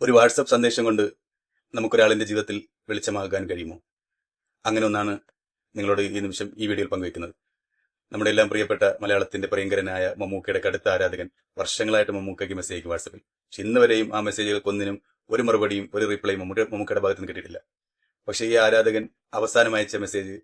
ഒരു വാട്സപ്പ് സന്ദേശം കൊണ്ട് നമുക്കൊരാളിന്റെ ജീവിതത്തിൽ വെളിച്ചമാകാൻ കഴിയുമോ? അങ്ങനെ ഒന്നാണ് നിങ്ങളോട് ഈ നിമിഷം ഈ വീഡിയോയിൽ പങ്കുവയ്ക്കുന്നത് നമ്മുടെ എല്ലാം പ്രിയപ്പെട്ട മലയാളത്തിന്റെ പ്രിയങ്കരനായ മമ്മൂക്കയുടെ കടുത്ത ആരാധകൻ വർഷങ്ങളായിട്ട് മമ്മൂക്കയ്ക്ക് മെസ്സേജ് അയക്കും വാട്സപ്പിൽ പക്ഷെ ഇന്ന് വരെയും ആ മെസ്സേജുകൾക്കൊന്നിനും ഒരു മറുപടിയും ഒരു റിപ്ലൈയും മമ്മൂക്ക മമ്മൂക്കയുടെ ഭാഗത്ത് നിന്ന് കിട്ടിയിട്ടില്ല. പക്ഷേ ഈ ആരാധകൻ അവസാനം അയച്ച മെസ്സേജ്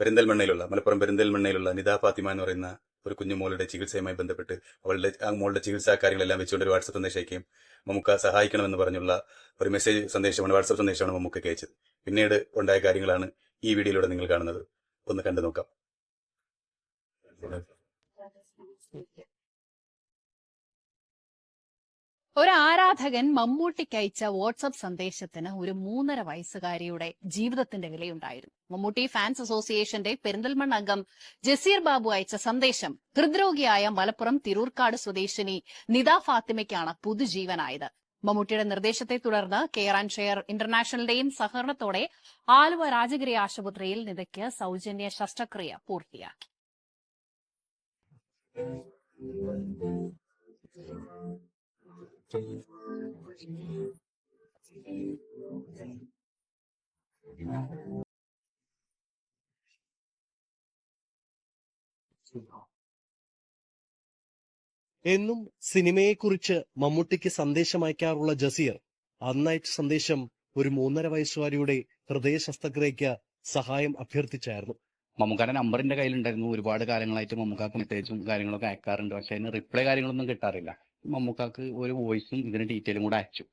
പെരിന്തൽമണ്ണയിലുള്ള മലപ്പുറം പെരിന്തൽമണ്ണയിലുള്ള നിതാ ഫാത്തിമ എന്ന് പറയുന്ന ഒരു കുഞ്ഞുമോളുടെ ചികിത്സയുമായി ബന്ധപ്പെട്ട് അവളുടെ ആ മോളുടെ ചികിത്സാ കാര്യങ്ങളെല്ലാം വെച്ചുകൊണ്ട് ഒരു വാട്സപ്പ് സന്ദേശം മമ്മൂക്ക സഹായിക്കണമെന്ന് പറഞ്ഞുള്ള ഒരു മെസ്സേജ് സന്ദേശമാണ് വാട്സപ്പ് സന്ദേശമാണ് മമ്മൂക്ക അയച്ചത്. പിന്നീട് ഉണ്ടായ കാര്യങ്ങളാണ് ഈ വീഡിയോയിലൂടെ നിങ്ങൾ കാണുന്നത്. ഒന്ന് കണ്ടു നോക്കാം ഒരു ആരാധകൻ മമ്മൂട്ടിക്ക് അയച്ച വാട്സപ്പ് സന്ദേശത്തിന് ഒരു മൂന്നര വയസ്സുകാരിയുടെ ജീവിതത്തിന്റെ വിലയുണ്ടായിരുന്നു. മമ്മൂട്ടി ഫാൻസ് അസോസിയേഷന്റെ പെരിന്തൽമണ്ണ അംഗം ജസീർ ബാബു അയച്ച സന്ദേശം ഹൃദ്രോഗിയായ മലപ്പുറം തിരൂർക്കാട് സ്വദേശിനി നിത ഫാത്തിമയ്ക്കാണ് പുതുജീവനായത്. മമ്മൂട്ടിയുടെ നിർദ്ദേശത്തെ തുടർന്ന് കെയർ ആൻഡ് ഷെയർ ഇന്റർനാഷണലിന്റെയും സഹകരണത്തോടെ ആലുവ രാജഗിരി ആശുപത്രിയിൽ നിതയ്ക്ക് സൗജന്യ ശസ്ത്രക്രിയ പൂർത്തിയാക്കി. എന്നും സിനിമയെക്കുറിച്ച് മമ്മൂട്ടിക്ക് സന്ദേശം അയക്കാറുള്ള ജസീർ അന്നയച്ച സന്ദേശം ഒരു മൂന്നര വയസ്സുകാരിയുടെ ഹൃദയ ശസ്ത്രക്രിയയ്ക്ക് സഹായം അഭ്യർത്ഥിച്ചായിരുന്നു. മമ്മൂക്കാരുടെ നമ്പർ എന്റെ കയ്യിലുണ്ടായിരുന്നു. ഒരുപാട് കാലങ്ങളായിട്ട് മമ്മൂക്കാക്ക് മെസ്സേജും കാര്യങ്ങളൊക്കെ അയക്കാറുണ്ട്. പക്ഷെ അതിന് റിപ്ലൈ കാര്യങ്ങളൊന്നും കിട്ടാറില്ല. മമ്മൂക്കാക്ക് ഒരു വോയിസും ഇതിന് ഡീറ്റെയിലും കൂടെ അയച്ചു.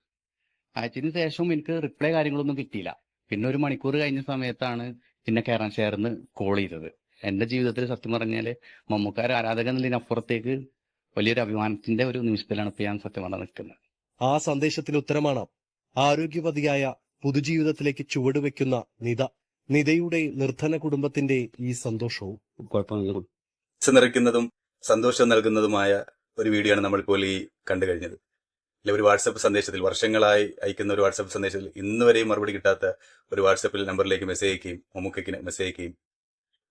അയച്ചതിന് ശേഷവും എനിക്ക് റിപ്ലൈ കാര്യങ്ങളൊന്നും കിട്ടിയില്ല. പിന്നെ ഒരു മണിക്കൂർ കഴിഞ്ഞ സമയത്താണ് പിന്നെ കേരള ചേർന്ന് കോൾ ചെയ്തത്. എന്റെ ജീവിതത്തിൽ സത്യം പറഞ്ഞാൽ മമ്മൂക്കാർ ആരാധകൻ എന്നതിനപ്പുറത്തേക്ക് വലിയൊരു അഭിമാനത്തിന്റെ ഒരു നിമിഷത്തിലാണ് ഇപ്പൊ ഞാൻ സത്യം പറഞ്ഞാൽ നിൽക്കുന്നത്. ആ സന്ദേശത്തിന് ഉത്തരമാണ് ആരോഗ്യവതിയായ പുതുജീവിതത്തിലേക്ക് ചുവടുവെക്കുന്ന നിത. നിതയുടെ നിർധന കുടുംബത്തിന്റെ ഈ സന്തോഷവും. കുഴപ്പമില്ല. നിറയ്ക്കുന്നതും സന്തോഷം നൽകുന്നതുമായ ഒരു വീഡിയോ ആണ് നമ്മളിപ്പോൾ ഈ കണ്ടു കഴിഞ്ഞത്. അല്ലെ ഒരു വാട്സപ്പ് സന്ദേശത്തിൽ വർഷങ്ങളായി അയക്കുന്ന ഒരു വാട്സപ്പ് സന്ദേശത്തിൽ ഇന്ന് വരെയും മറുപടി കിട്ടാത്ത ഒരു വാട്സപ്പിൽ നമ്പറിലേക്ക് മെസ്സേജ് അയക്കുകയും മമ്മൂക്കയ്ക്ക് മെസ്സേജ് അയക്കുകയും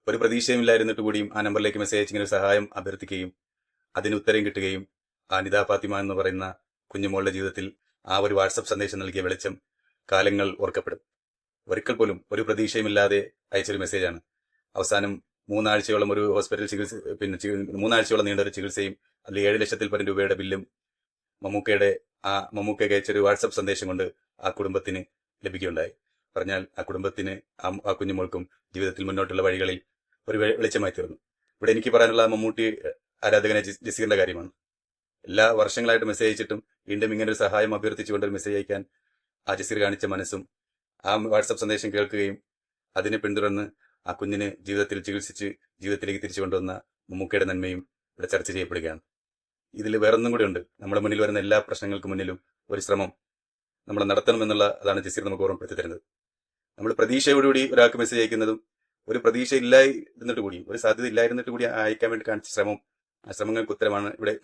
ഒരു പ്രതീക്ഷയും ഇല്ലായിരുന്നിട്ട് കൂടിയും ആ നമ്പറിലേക്ക് മെസ്സേജ് അയച്ചിങ്ങനെ സഹായം അഭ്യർത്ഥിക്കുകയും അതിന് ഉത്തരം കിട്ടുകയും ആ നിതാ ഫാത്തിമ എന്ന് പറയുന്ന കുഞ്ഞുമോളുടെ ജീവിതത്തിൽ ആ ഒരു വാട്സപ്പ് സന്ദേശം നൽകിയ വെളിച്ചം കാലങ്ങൾ ഓർക്കപ്പെടും. ഒരിക്കൽ പോലും ഒരു പ്രതീക്ഷയുമില്ലാതെ അയച്ചൊരു മെസ്സേജാണ് അവസാനം മൂന്നാഴ്ചയോളം ഒരു ഹോസ്പിറ്റൽ ചികിത്സ പിന്നെ മൂന്നാഴ്ചയോളം നീണ്ട ഒരു ചികിത്സയും അതിൽ ഏഴ് ലക്ഷത്തിൽ പരം രൂപയുടെ ബില്ലും മമ്മൂക്കയുടെ ആ മമ്മൂക്കയ്ക്ക് അയച്ചൊരു വാട്സപ്പ് സന്ദേശം കൊണ്ട് ആ കുടുംബത്തിന് ലഭിക്കുകയുണ്ടായി. പറഞ്ഞാൽ ആ കുടുംബത്തിന് ആ കുഞ്ഞുമോൾക്കും ജീവിതത്തിൽ മുന്നോട്ടുള്ള വഴികളിൽ ഒരു വെളിച്ചമായി തീർന്നു. ഇവിടെ എനിക്ക് പറയാനുള്ള മമ്മൂട്ടി ആരാധകനെ ജസ്സിക്കേണ്ട കാര്യമാണ്. എല്ലാ വർഷങ്ങളായിട്ട് മെസ്സേജ് അയച്ചിട്ടും വീണ്ടും ഇങ്ങനെ ഒരു സഹായം അഭ്യർത്ഥിച്ചുകൊണ്ട് ഒരു മെസ്സേജ് അയക്കാൻ ആ ജസീർ കാണിച്ച മനസ്സും ആ വാട്സപ്പ് സന്ദേശം കേൾക്കുകയും അതിനെ പിന്തുടർന്ന് ആ കുഞ്ഞിനെ ജീവിതത്തിൽ ചികിത്സിച്ച് ജീവിതത്തിലേക്ക് തിരിച്ചു കൊണ്ടുവന്ന മമ്മൂക്കയുടെ നന്മയും ഇവിടെ ചർച്ച ചെയ്യപ്പെടുകയാണ്. ഇതിൽ വേറൊന്നും കൂടി ഉണ്ട് നമ്മുടെ മുന്നിൽ വരുന്ന എല്ലാ പ്രശ്നങ്ങൾക്ക് മുന്നിലും ഒരു ശ്രമം നമ്മൾ നടത്തണമെന്നുള്ള അതാണ് ജസീർ നമുക്ക് ഓർമ്മപ്പെടുത്തി തരുന്നത്. നമ്മൾ പ്രതീക്ഷയോടുകൂടി ഒരാൾക്ക് മെസ്സേജ് അയക്കുന്നതും ഒരു പ്രതീക്ഷ ഇല്ലായിരുന്നിട്ട് കൂടി ഒരു സാധ്യത ഇല്ലായിരുന്നിട്ട് കൂടി അയക്കാൻ വേണ്ടി കാണിച്ച ശ്രമം ആ ശ്രമങ്ങൾക്ക് ഉത്തരമാണ് ഇവിടെ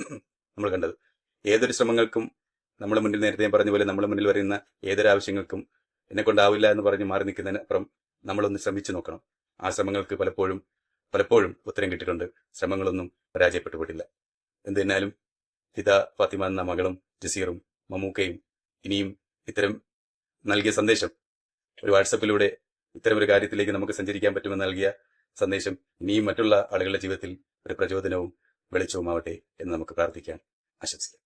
നമ്മൾ കണ്ടത്. ഏതൊരു ശ്രമങ്ങൾക്കും നമ്മുടെ മുന്നിൽ നേരത്തെ ഞാൻ പറഞ്ഞ പോലെ നമ്മുടെ മുന്നിൽ വരുന്ന ഏതൊരു ആവശ്യങ്ങൾക്കും എന്നെ കൊണ്ടാവില്ല എന്ന് പറഞ്ഞ് മാറി നിൽക്കുന്നതിന് അപ്പുറം നമ്മളൊന്ന് ശ്രമിച്ചു നോക്കണം. ആ ശ്രമങ്ങൾക്ക് പലപ്പോഴും പലപ്പോഴും ഉത്തരം കിട്ടിയിട്ടുണ്ട്. ശ്രമങ്ങളൊന്നും പരാജയപ്പെട്ടു പോയിട്ടില്ല. എന്തിനാലും ഹിത ഫാത്തിമ എന്ന മകളും ജസീറും മമ്മൂക്കയും ഇനിയും ഇത്തരം നൽകിയ സന്ദേശം ഒരു വാട്സപ്പിലൂടെ ഇത്തരം ഒരു കാര്യത്തിലേക്ക് നമുക്ക് സഞ്ചരിക്കാൻ പറ്റുമെന്ന് നൽകിയ സന്ദേശം ഇനിയും മറ്റുള്ള ആളുകളുടെ ജീവിതത്തിൽ ഒരു പ്രചോദനവും വെളിച്ചവുമാവട്ടെ എന്ന് നമുക്ക് പ്രാർത്ഥിക്കാൻ ആശംസിക്കാം.